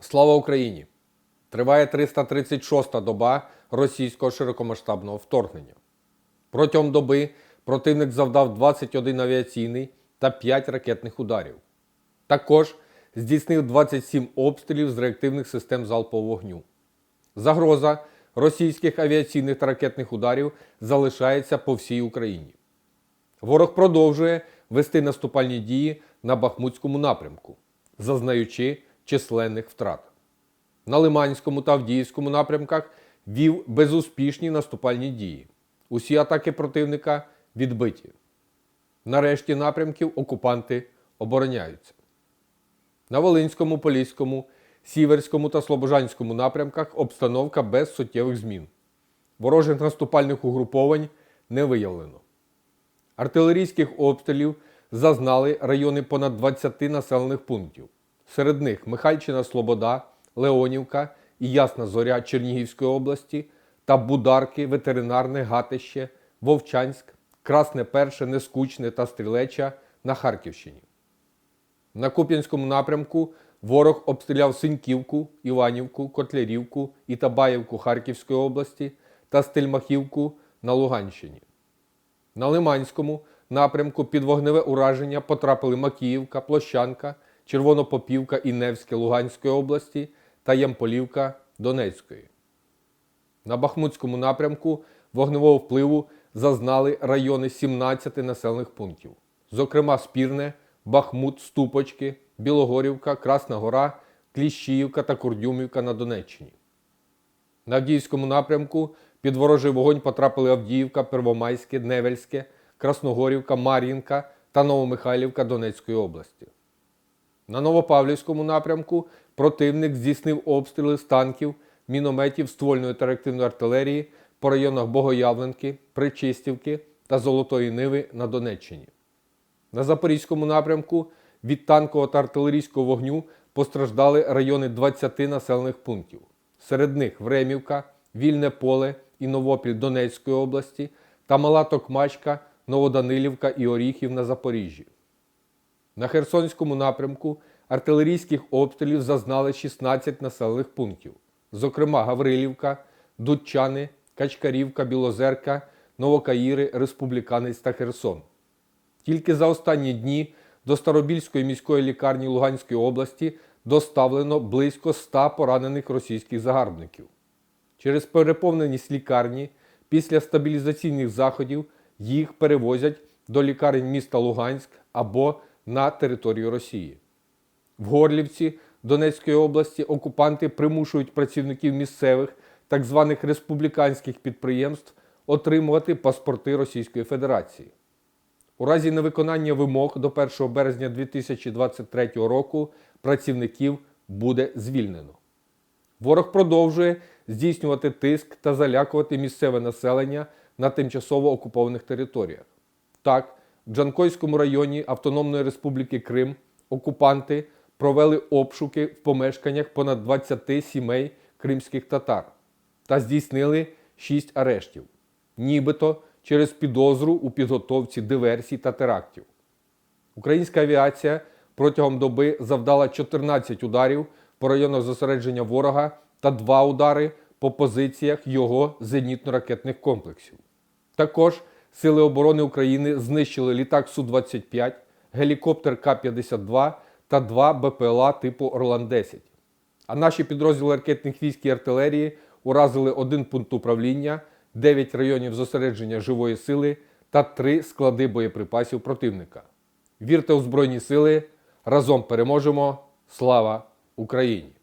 Слава Україні! Триває 336-та доба російського широкомасштабного вторгнення. Протягом доби противник завдав 21 авіаційний та 5 ракетних ударів. Також здійснив 27 обстрілів з реактивних систем залпового вогню. Загроза російських авіаційних та ракетних ударів залишається по всій Україні. Ворог продовжує вести наступальні дії на Бахмутському напрямку, зазнаючи численних втрат. На Лиманському та Авдіївському напрямках вів безуспішні наступальні дії. Усі атаки противника відбиті. На решті напрямків окупанти обороняються. На Волинському, Поліському, Сіверському та Слобожанському напрямках обстановка без суттєвих змін. Ворожих наступальних угруповань не виявлено. Артилерійських обстрілів зазнали райони понад 20 населених пунктів. Серед них Михайльчина Слобода, Леонівка і Ясна Зоря Чернігівської області та Бударки, Ветеринарне, Гатище, Вовчанськ, Красне Перше, Нескучне та Стрілеча на Харківщині. На Куп'янському напрямку ворог обстріляв Синьківку, Іванівку, Котлярівку і Табаївку Харківської області та Стельмахівку на Луганщині. На Лиманському напрямку під вогневе ураження потрапили Макіївка, Площанка, Червонопопівка і Невське Луганської області та Ямполівка Донецької. На Бахмутському напрямку вогневого впливу зазнали райони 17 населених пунктів, зокрема Спірне, Бахмут, Ступочки, Білогорівка, Красна Гора, Кліщіївка та Курдюмівка на Донеччині. На Авдіївському напрямку під ворожий вогонь потрапили Авдіївка, Первомайське, Невельське, Красногорівка, Мар'їнка та Новомихайлівка Донецької області. На Новопавлівському напрямку противник здійснив обстріли з танків, мінометів ствольної та реактивної артилерії по районах Богоявленки, Причистівки та Золотої Ниви на Донеччині. На Запорізькому напрямку від танкового та артилерійського вогню постраждали райони 20 населених пунктів. Серед них Времівка, Вільне Поле і Новопіль Донецької області та Мала Токмачка, Новоданилівка і Оріхів на Запоріжжі. На Херсонському напрямку артилерійських обстрілів зазнали 16 населених пунктів, зокрема Гаврилівка, Дудчани, Качкарівка, Білозерка, Новокаїри, Республіканець та Херсон. Тільки за останні дні до Старобільської міської лікарні Луганської області доставлено близько 100 поранених російських загарбників. Через переповненість лікарні після стабілізаційних заходів їх перевозять до лікарень міста Луганськ або на територію Росії. В Горлівці Донецької області окупанти примушують працівників місцевих так званих республіканських підприємств отримувати паспорти Російської Федерації. У разі невиконання вимог до 1 березня 2023 року працівників буде звільнено. Ворог продовжує здійснювати тиск та залякувати місцеве населення на тимчасово окупованих територіях. Так, Джанкойському районі Автономної Республіки Крим окупанти провели обшуки в помешканнях понад 20 сімей кримських татар та здійснили 6 арештів, нібито через підозру у підготовці диверсій та терактів. Українська авіація протягом доби завдала 14 ударів по районах зосередження ворога та 2 удари по позиціях його зенітно-ракетних комплексів. Також Сили оборони України знищили літак Су-25, гелікоптер К-52 та 2 БПЛА типу Орлан-10. А наші підрозділи ракетних військ і артилерії уразили один пункт управління, 9 районів зосередження живої сили та 3 склади боєприпасів противника. Вірте у Збройні сили! Разом переможемо! Слава Україні!